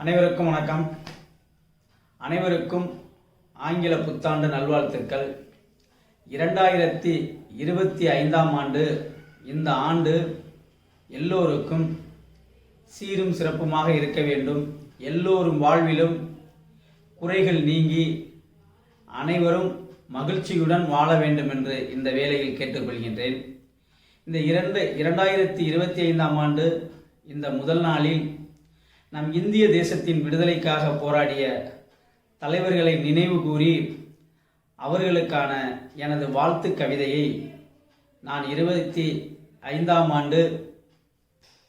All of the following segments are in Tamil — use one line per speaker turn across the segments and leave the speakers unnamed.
அனைவருக்கும் வணக்கம். அனைவருக்கும் ஆங்கில புத்தாண்டு நல்வாழ்த்துக்கள். இரண்டாயிரத்தி இருபத்தி ஐந்தாம் ஆண்டு இந்த ஆண்டு எல்லோருக்கும் சீரும் சிறப்புமாக இருக்க வேண்டும். எல்லோரும் வாழ்விலும் குறைகள் நீங்கி அனைவரும் மகிழ்ச்சியுடன் வாழ வேண்டும் என்று இந்த வேளையில் கேட்டுக்கொள்கின்றேன். இந்த இரண்டு இரண்டாயிரத்தி இருபத்தி ஐந்தாம் ஆண்டு இந்த முதல் நாளில் நம் இந்திய தேசத்தின் விடுதலைக்காக போராடிய தலைவர்களை நினைவு கூறி அவர்களுக்கான எனது வாழ்த்து கவிதையை நான் இருபத்தி ஐந்தாம் ஆண்டு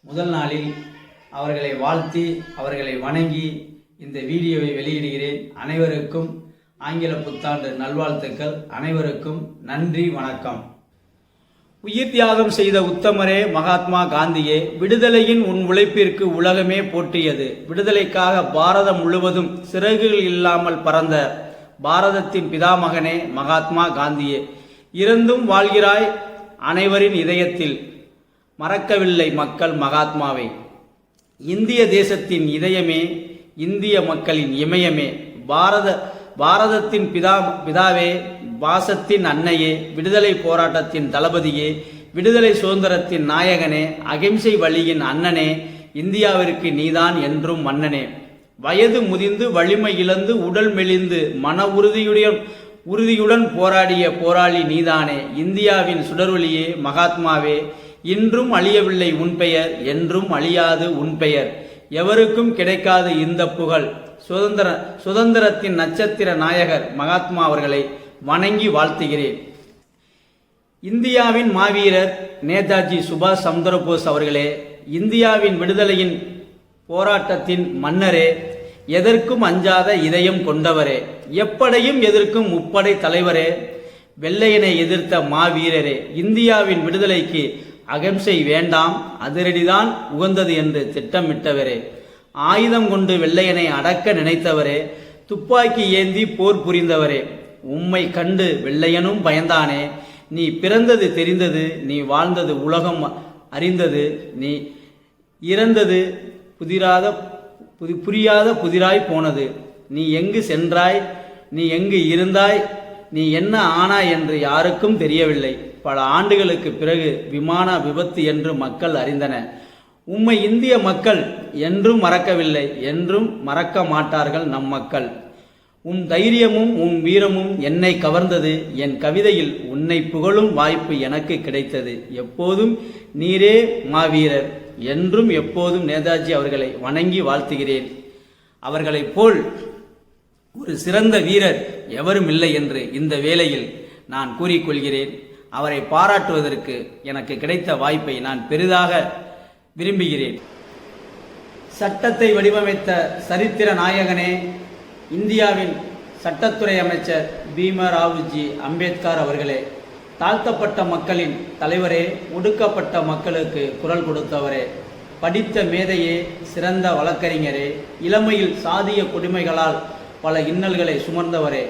முதல் நாளில் அவர்களை வாழ்த்தி அவர்களை வணங்கி இந்த வீடியோவை வெளியிடுகிறேன். அனைவருக்கும் ஆங்கில புத்தாண்டு நல்வாழ்த்துக்கள். அனைவருக்கும் நன்றி வணக்கம். உயிர் தியாகம் செய்த உத்தமரே மகாத்மா காந்தியே விடுதலையின் உன் உழைப்பிற்கு உலகமே போற்றியது. விடுதலைக்காக பாரதம் முழுவதும் சிறகுகள் இல்லாமல் பறந்த பாரதத்தின் பிதாமகனே மகாத்மா காந்தியே. இருந்தும் வாழ்கிறாய் அனைவரின் இதயத்தில். மறக்கவில்லை மக்கள் மகாத்மாவை. இந்திய தேசத்தின் இதயமே இந்திய மக்களின் இமயமே. பாரத பாரதத்தின் பிதா பிதாவே பாசத்தின் அன்னையே விடுதலை போராட்டத்தின் தளபதியே விடுதலை சுதந்திரத்தின் நாயகனே அகிம்சை வழியின் அண்ணனே இந்தியாவிற்கு நீதான் என்றும் மன்னனே. வயது முதிந்து வலிமை இழந்து உடல் மெலிந்து மன உறுதியுடன் உறுதியுடன் போராடிய போராளி நீதானே. இந்தியாவின் சுடரொளியே மகாத்மாவே இன்றும் அழியவில்லை உன் பெயர் என்றும் அழியாது உன் பெயர். எவருக்கும் கிடைக்காது இந்த புகழ். சுதந்திர சுதந்திரத்தின் நட்சத்திர நாயகர் மகாத்மா அவர்களை வணங்கி வாழ்த்துகிறேன். இந்தியாவின் மாவீரர் நேதாஜி சுபாஷ் சந்திரபோஸ் அவர்களே இந்தியாவின் விடுதலையின் போராட்டத்தின் மன்னரே எதற்கும் அஞ்சாத இதயம் கொண்டவரே எப்படையும் எதிர்க்கும் முப்படை தலைவரே வெள்ளையனை எதிர்த்த மாவீரரே இந்தியாவின் விடுதலைக்கு அகம்சை வேண்டாம் அதிரடிதான் உகந்தது என்று திட்டமிட்டவரே. ஆயுதம் கொண்டு வெள்ளையனை அடக்க நினைத்தவரே துப்பாக்கி ஏந்தி போர் புரிந்தவரே உம்மை கண்டு வெள்ளையனும் பயந்தானே நீ பிறந்தது தெரிந்தது நீ வாழ்ந்தது உலகம் அறிந்தது நீ இறந்தது புதிராத புதி புரியாத புதிராய் போனது. நீ எங்கு சென்றாய்? நீ எங்கு இருந்தாய்? நீ என்ன ஆனாய் என்று யாருக்கும் தெரியவில்லை. பல ஆண்டுகளுக்கு பிறகு விமான விபத்து என்று மக்கள் அறிந்தன. உம்மை இந்திய மக்கள் என்றும் மறக்கவில்லை என்றும் மறக்க மாட்டார்கள் நம் மக்கள். உம் தைரியமும் உம் வீரமும் என்னை கவர்ந்தது. என் கவிதையில் உன்னை புகழும் வாய்ப்பு எனக்கு கிடைத்தது. எப்போதும் நீரே மாவீரர் என்றும் எப்போதும் நேதாஜி அவர்களை வணங்கி வாழ்த்துகிறேன். அவர்களைப் போல் ஒரு சிறந்த வீரர் எவரும் இல்லை என்று இந்த வேளையில் நான் கூறிக்கொள்கிறேன். அவரை பாராட்டுவதற்கு எனக்கு கிடைத்த வாய்ப்பை நான் பெரிதாக விரும்புகிறேன். சட்டத்தை வடிவமைத்த சரித்திர நாயகனே இந்தியாவின் சட்டத்துறை அமைச்சர் பீமராவுஜி அம்பேத்கர் அவர்களே தாழ்த்தப்பட்ட மக்களின் தலைவரே ஒடுக்கப்பட்ட மக்களுக்கு குரல் கொடுத்தவரே படித்த மேதையே சிறந்த வழக்கறிஞரே இளமையில் சாதிய கொடுமைகளால் பல இன்னல்களை சுமர்ந்தவரே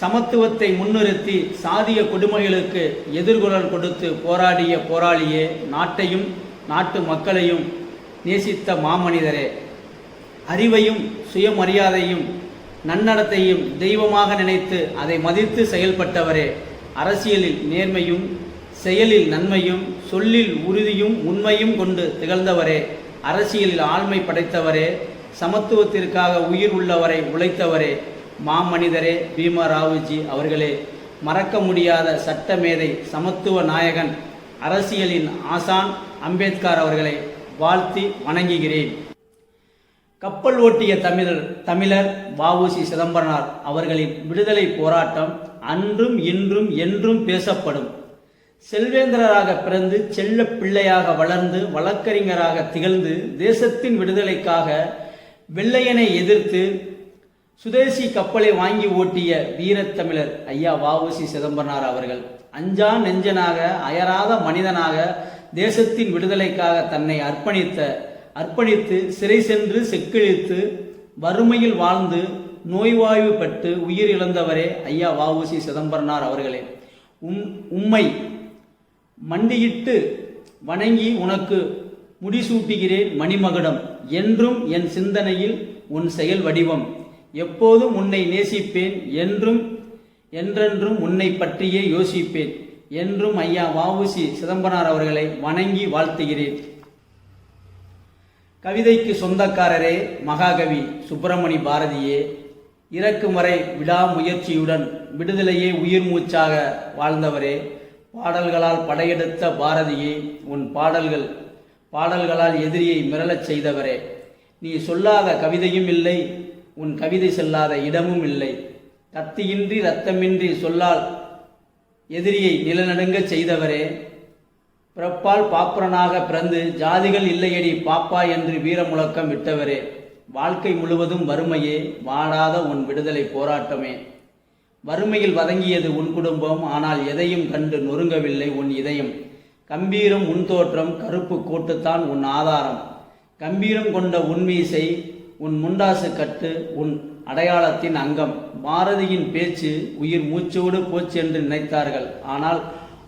சமத்துவத்தை முன்னிறுத்தி சாதிய கொடுமைகளுக்கு எதிர்குரல் கொடுத்து போராடிய போராளியே நாட்டையும் நாட்டு மக்களையும் நேசித்த மாமனிதரே அறிவையும் சுயமரியாதையும் நன்னடத்தையும் தெய்வமாக நினைத்து அதை மதித்து செயல்பட்டவரே அரசியலில் நேர்மையும் செயலில் நன்மையும் சொல்லில் உறுதியும் உண்மையும் கொண்டு திகழ்ந்தவரே அரசியலில் ஆழ்மை படைத்தவரே சமத்துவத்திற்காக உயிர் உள்ளவரை உழைத்தவரே மாமனிதரே பீமா ராவுஜி அவர்களே மறக்க முடியாத சட்டமேதை சமத்துவ நாயகன் அரசியலின் ஆசான் அம்பேத்கர் அவர்களை வாழ்த்தி வணங்குகிறேன். கப்பல் ஓட்டிய தமிழர் தமிழர் வஉசி சிதம்பரனார் அவர்களின் விடுதலை போராட்டம் அன்றும் இன்றும் என்றும் பேசப்படும். செல்வேந்திரராக பிறந்து செல்ல பிள்ளையாக வளர்ந்து வழக்கறிஞராக திகழ்ந்து தேசத்தின் விடுதலைக்காக வெள்ளையனை எதிர்த்து சுதேசி கப்பலை வாங்கி ஓட்டிய வீரத்தமிழர் ஐயா வஉசி சிதம்பரனார் அவர்கள் அஞ்சா நெஞ்சனாக அயராத மனிதனாக தேசத்தின் விடுதலைக்காக தன்னை அர்ப்பணித்த அர்ப்பணித்து சிறை சென்று செக்கிழித்து வறுமையில் வாழ்ந்து நோய்வாய்வுபட்டு உயிர் இழந்தவரே ஐயா வாவுசி சிதம்பரனார் அவர்களே. உம் உம்மை மண்டியிட்டு வணங்கி உனக்கு முடிசூட்டுகிறேன் மணிமகுடம். என்றும் என் சிந்தனையில் உன் செயல் வடிவம். எப்போதும் உன்னை நேசிப்பேன் என்றும் என்றென்றும் உன்னை பற்றியே யோசிப்பேன். என்றும் ஐயா வாவுசி சிதம்பரனார் அவர்களை வணங்கி வாழ்த்துகிறேன். கவிதைக்கு சொந்தக்காரரே மகாகவி சுப்பிரமணி பாரதியே. இறக்கும் வரை விடாமுயற்சியுடன் விடுதலையே உயிர் மூச்சாக வாழ்ந்தவரே. பாடல்களால் படையெடுத்த பாரதியே உன் பாடல்கள் பாடல்களால் எதிரியை மிரளச் செய்தவரே. நீ சொல்லாத கவிதையும் இல்லை உன் கவிதை செல்லாத இடமும் இல்லை. கத்தியின்றி ரத்தமின்றி சொல்லால் எதிரியை நிலநடுங்கச் செய்தவரே. பிறப்பால் பாப்புரனாக பிறந்து ஜாதிகள் இல்லையடி பாப்பா என்று வீரமுழக்கம் விட்டவரே. வாழ்க்கை முழுவதும் வறுமையே வாடாத உன் விடுதலை போராட்டமே. வறுமையில் வதங்கியது உன் குடும்பம் ஆனால் எதையும் கண்டு நொறுங்கவில்லை உன் இதயம். கம்பீரம் உன் தோற்றம் கருப்பு கோட்டுத்தான் உன் ஆதாரம். கம்பீரம் கொண்ட உன் மீசை உன் முண்டாசு கட்டு உன் அடையாளத்தின் அங்கம். பாரதியின் பேச்சு உயிர் மூச்சோடு போச்சு என்று நினைத்தார்கள். ஆனால்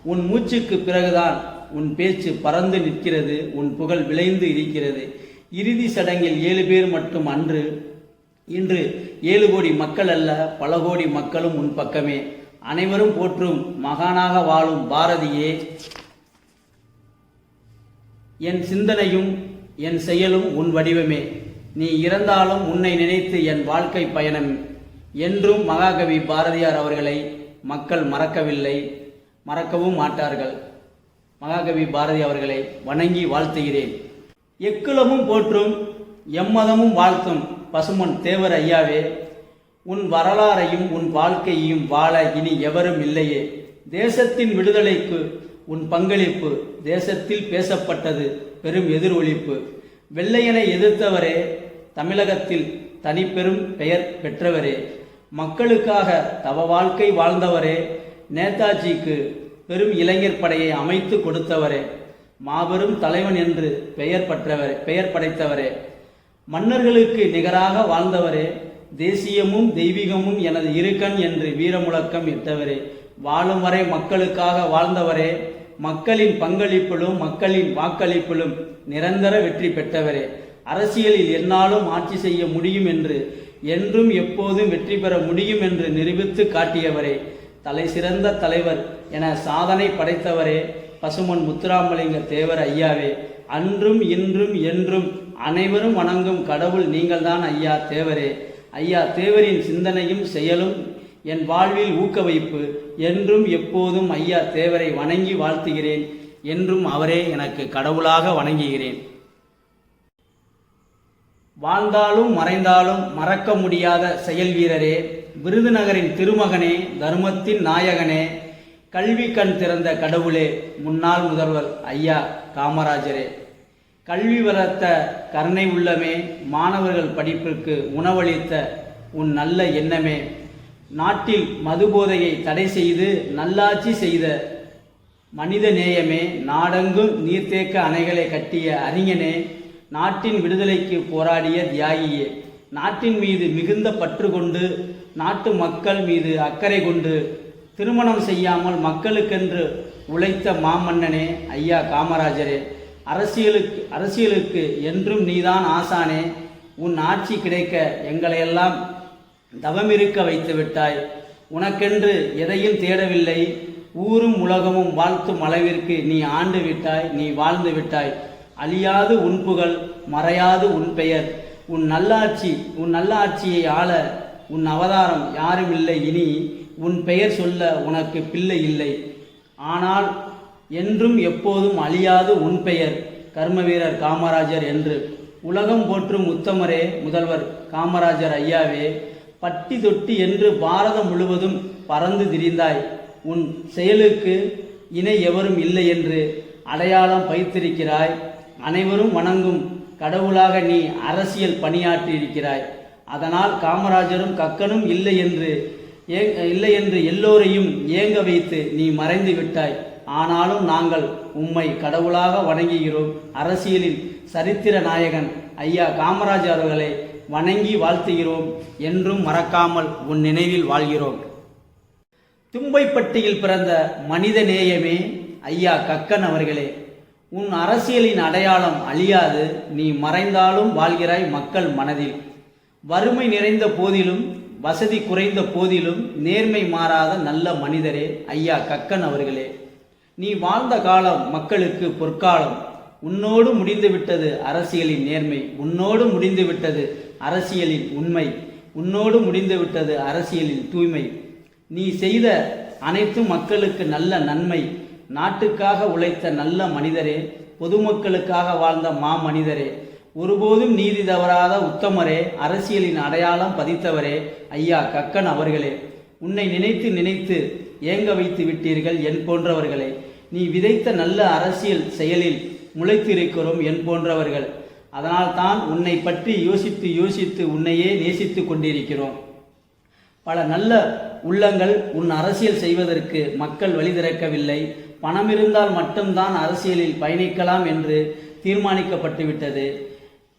உன் மூச்சுக்கு பிறகுதான் உன் பேச்சு பறந்து நிற்கிறது உன் புகழ் விளைந்து இருக்கிறது. இறுதி சடங்கில் ஏழு பேர் மட்டும் அன்று இன்று ஏழு கோடி மக்கள் அல்ல பல கோடி மக்களும் உன் பக்கமே. அனைவரும் போற்றும் மகானாக வாழும் பாரதியே. என் சிந்தனையும் என் செயலும் உன் வடிவமே. நீ இறந்தாலும் உன்னை நினைத்து என் வாழ்க்கை பயணம் என்றும் மகாகவி பாரதியார் அவர்களை மக்கள் மறக்கவில்லை மறக்கவும் மாட்டார்கள். மகாகவி பாரதி அவர்களை வணங்கி வாழ்த்துகிறேன். எக்குலமும் போற்றும் எம்மதமும் வாழ்த்தும் பசுமன் தேவர் ஐயாவே உன் வரலாறையும் உன் வாழ்க்கையையும் வாழ இனி எவரும் இல்லையே. தேசத்தின் விடுதலைக்கு உன் பங்களிப்பு தேசத்தில் பேசப்பட்டது பெரும் எதிரொலிப்பு. வெள்ளையனை எதிர்த்தவரே தமிழகத்தில் தனிப்பெரும் பெயர் பெற்றவரே மக்களுக்காக தவ வாழ்க்கை வாழ்ந்தவரே நேதாஜிக்கு பெரும் இளைஞர் படையை அமைத்து கொடுத்தவரே மாபெரும் தலைவன் என்று பெயர் பெற்றவரே பெயர் படைத்தவரே மன்னர்களுக்கு நிகராக வாழ்ந்தவரே தேசியமும் தெய்வீகமும் எனது இருக்கண் என்று வீரமுழக்கம் இட்டவரே வாழும் வரை மக்களுக்காக வாழ்ந்தவரே மக்களின் பங்களிப்பிலும் மக்களின் வாக்களிப்பிலும் நிரந்தர வெற்றி பெற்றவரே. அரசியலில் என்னாலும் ஆட்சி செய்ய முடியும் என்று என்றும் எப்போதும் வெற்றி பெற முடியும் என்று நிரூபித்து காட்டியவரே. தலை சிறந்த தலைவர் என சாதனை படைத்தவரே. பசுமன் முத்துராமலிங்க தேவர் ஐயாவே. அன்றும் இன்றும் என்றும் அனைவரும் வணங்கும் கடவுள் நீங்கள்தான் ஐயா தேவரே. ஐயா தேவரின் சிந்தனையும் செயலும் என் வாழ்வில் ஊக்கவைப்பு என்றும் எப்போதும் ஐயா தேவரை வணங்கி வாழ்த்துகிறேன் என்றும் அவரே எனக்கு கடவுளாக வணங்குகிறேன். வாழ்ந்தாலும் மறைந்தாலும் மறக்க முடியாத செயல் வீரரே விருதுநகரின் திருமகனே தர்மத்தின் நாயகனே கல்வி கண் திறந்த கடவுளே முன்னாள் முதல்வர் ஐயா காமராஜரே. கல்வி வளர்த்த கருணை உள்ளமே மாணவர்கள் படிப்பிற்கு உணவளித்த உன் நல்ல எண்ணமே நாட்டில் மதுபோதையை தடை செய்து நல்லாட்சி செய்த மனித நேயமே நாடெங்கும் நீர்த்தேக்க அணைகளை கட்டிய அறிஞனே நாட்டின் விடுதலைக்கு போராடிய தியாகியே. நாட்டின் மீது மிகுந்த பற்று கொண்டு நாட்டு மக்கள் மீது அக்கறை கொண்டு திருமணம் செய்யாமல் மக்களுக்கென்று உழைத்த மாமன்னனே ஐயா காமராஜரே. அரசியலுக்கு அரசியலுக்கு என்றும் நீதான் ஆசானே. உன் ஆட்சி கிடைக்க எங்களையெல்லாம் தவமிருக்க வைத்து விட்டாய். உனக்கென்று எதையும் தேடவில்லை. ஊரும் உலகமும் வாழ்த்தும் அளவிற்கு நீ ஆண்டு விட்டாய் நீ வாழ்ந்து விட்டாய். அழியாது உன் புகழ் மறையாது உன் பெயர். உன் நல்லாட்சி உன் நல்லாட்சியை ஆள உன் அவதாரம் யாரும் இல்லை இனி. உன் பெயர் சொல்ல உனக்கு பிள்ளை இல்லை. ஆனால் என்றும் எப்போதும் அழியாது உன் பெயர். கர்ம வீரர் காமராஜர் என்று. உலகம் போற்றும் உத்தமரே முதல்வர் காமராஜர் ஐயாவே பட்டி தொட்டி என்று பாரதம் முழுவதும் பறந்து திரிந்தாய். உன் செயலுக்கு இணை எவரும் இல்லை என்று அடையாளம் வைத்திருக்கிறாய் அனைவரும் வணங்கும் கடவுளாக நீ அரசியல் பணியாற்றியிருக்கிறாய். அதனால் காமராஜரும் கக்கனும் இல்லை என்று ஏ இல்லை என்று எல்லோரையும் ஏங்க வைத்து நீ மறைந்து விட்டாய். ஆனாலும் நாங்கள் உம்மை கடவுளாக வணங்குகிறோம். அரசியலில் சரித்திர நாயகன் ஐயா காமராஜர் அவர்களை வணங்கி வாழ்த்துகிறோம் என்றும் மறக்காமல் உன் நினைவில் வாழ்கிறோம். தும்பைப்பட்டியில் பிறந்த மனித நேயமே ஐயா கக்கன் அவர்களே உன் அரசியலின் அடையாளம் அழியாது நீ மறைந்தாலும் வாழ்கிறாய் மக்கள் மனதில். வறுமை நிறைந்த போதிலும் வசதி குறைந்த போதிலும் நேர்மை மாறாத நல்ல மனிதரே ஐயா கக்கன் அவர்களே. நீ வாழ்ந்த காலம் மக்களுக்கு பொற்காலம். உன்னோடு முடிந்துவிட்டது அரசியலின் நேர்மை உன்னோடு முடிந்துவிட்டது அரசியலின் உண்மை. உன்னோடு முடிந்துவிட்டது அரசியலின் தூய்மை. நீ செய்த அனைத்து மக்களுக்கு நல்ல நன்மை. நாட்டுக்காக உழைத்த நல்ல மனிதரே. பொதுமக்களுக்காக வாழ்ந்த மா மனிதரே. ஒருபோதும் நீதி தவறாத உத்தமரே. அரசியலின் அடையாளம் பதித்தவரே. ஐயா கக்கன் அவர்களே. உன்னை நினைத்து நினைத்து ஏங்க வைத்து விட்டீர்கள் என் போன்றவர்களே. நீ விதைத்த நல்ல அரசியல் செயலில் முளைத்திருக்கிறோம் என் போன்றவர்கள். அதனால்தான் உன்னை பற்றி யோசித்து யோசித்து உன்னையே நேசித்து கொண்டிருக்கிறோம். பல நல்ல உள்ளங்கள் உன் அரசியல் செய்வதற்கு மக்கள் வழி திறக்கவில்லை. பணம் இருந்தால் மட்டும்தான் அரசியலில் பயணிக்கலாம் என்று தீர்மானிக்கப்பட்டுவிட்டது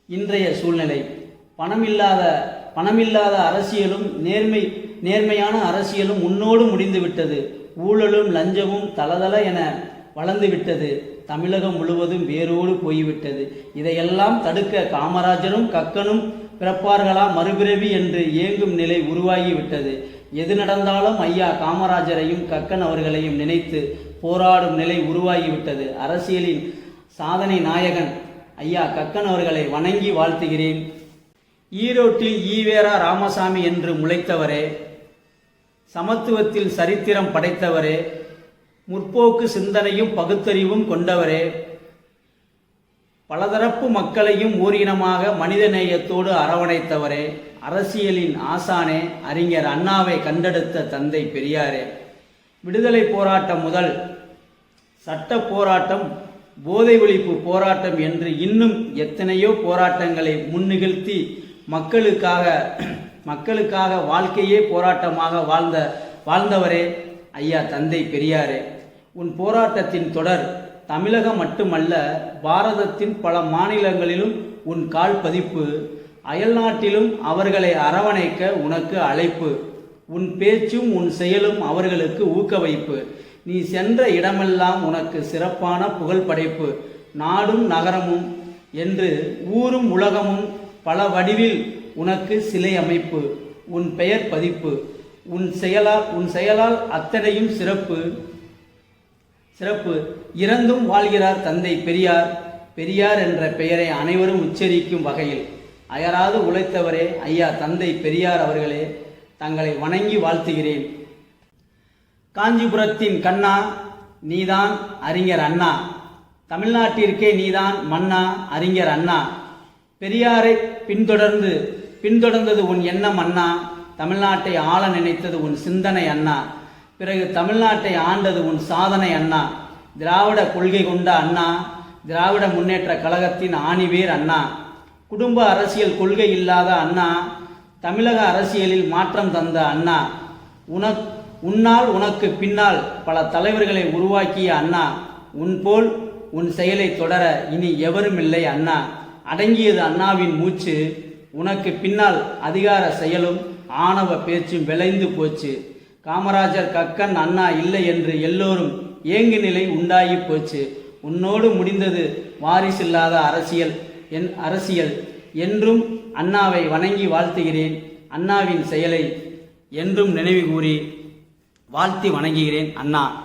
இன்றைய சூழ்நிலை. பணமில்லாத பணமில்லாத அரசியலும் நேர்மை நேர்மையான அரசியலும் உன்னோடு முடிந்துவிட்டது. ஊழலும் லஞ்சமும் தளதள என வளர்ந்துவிட்டது. தமிழகம் முழுவதும் வேரோடு போய்விட்டது. இதையெல்லாம் தடுக்க காமராஜரும் கக்கனும் பிறப்பார்களா மறுபிறவி என்று ஏங்கும் நிலை உருவாகிவிட்டது. எது நடந்தாலும் ஐயா காமராஜரையும் கக்கன் அவர்களையும் நினைத்து போராடும் நிலை உருவாகிவிட்டது. அரசியலின் சாதனை நாயகன் ஐயா கக்கன் அவர்களை வணங்கி வாழ்த்துகிறேன். ஈரோட்டில் ஈவேரா ராமசாமி என்று முளைத்தவரே சமத்துவத்தில் சரித்திரம் படைத்தவரே முற்போக்கு சிந்தனையும் பகுத்தறிவும் கொண்டவரே. பலதரப்பு மக்களையும் ஓரினமாக மனிதநேயத்தோடு அரவணைத்தவரே. அரசியலின் ஆசானே அறிஞர் அண்ணாவை கண்டெடுத்த தந்தை பெரியாரே. விடுதலை போராட்டம் முதல் சட்ட போராட்டம் போதை ஒழிப்பு போராட்டம் என்று இன்னும் எத்தனையோ போராட்டங்களை முன்னிகழ்த்தி மக்களுக்காக மக்களுக்காக வாழ்க்கையே போராட்டமாக வாழ்ந்த வாழ்ந்தவரே. ஐயா தந்தை பெரியாரே உன் போராட்டத்தின் தொடர் தமிழகம் மட்டுமல்ல பாரதத்தின் பல மாநிலங்களிலும் உன் கால் பதிப்பு அயல்நாட்டிலும் அவர்களை அரவணைக்க உனக்கு அழைப்பு உன் பேச்சும் உன் செயலும் அவர்களுக்கு ஊக்கவைப்பு. நீ சென்ற இடமெல்லாம் உனக்கு சிறப்பான புகழ் படைப்பு நாடும் நகரமும் என்று ஊரும் உலகமும் பல வடிவில் உனக்கு சிலை அமைப்பு உன் பெயர் பதிப்பு. உன் செயலால் உன் செயலால் அத்தனையும் சிறப்பு. சிறப்பு. இறந்தும் வாழ்கிறார் தந்தை பெரியார். பெரியார் என்ற பெயரை அனைவரும் உச்சரிக்கும் வகையில். அயராது உழைத்தவரே ஐயா தந்தை பெரியார் அவர்களே தங்களை வணங்கி வாழ்த்துகிறேன். காஞ்சிபுரத்தின் கண்ணா நீதான் அறிஞர் அண்ணா. தமிழ்நாட்டிற்கே நீதான் மன்னா அறிஞர் அண்ணா. பெரியாரை பின்தொடர்ந்து பின்தொடர்ந்தது உன் எண்ணம் அண்ணா. தமிழ்நாட்டை ஆள நினைத்தது உன் சிந்தனை அண்ணா. பிறகு தமிழ்நாட்டை ஆண்டது உன் சாதனை அண்ணா. திராவிட கொள்கை கொண்ட அண்ணா. திராவிட முன்னேற்ற கழகத்தின் ஆணிவேர் அண்ணா. குடும்ப அரசியல் கொள்கை இல்லாத அண்ணா. தமிழக அரசியலில் மாற்றம் தந்த அண்ணா. உனக் உன்னால் உனக்கு பின்னால் பல தலைவர்களை உருவாக்கிய அண்ணா. உன் போல் உன் செயலை தொடர இனி எவரும் இல்லை அண்ணா. அடங்கியது அண்ணாவின் மூச்சு. உனக்கு பின்னால் அதிகார செயலும் ஆணவ பேச்சும் விளைந்து போச்சு. காமராஜர் கக்கன் அண்ணா இல்லை என்று எல்லோரும் ஏங்கு நிலை உண்டாகி போச்சு. உன்னோடு முடிந்தது வாரிசில்லாத அரசியல் என் அரசியல். என்றும் அண்ணாவை வணங்கி வாழ்த்துகிறேன். அண்ணாவின் செயலை என்றும் நினைவு கூறி வாழ்த்தி வணங்குகிறேன் அண்ணா.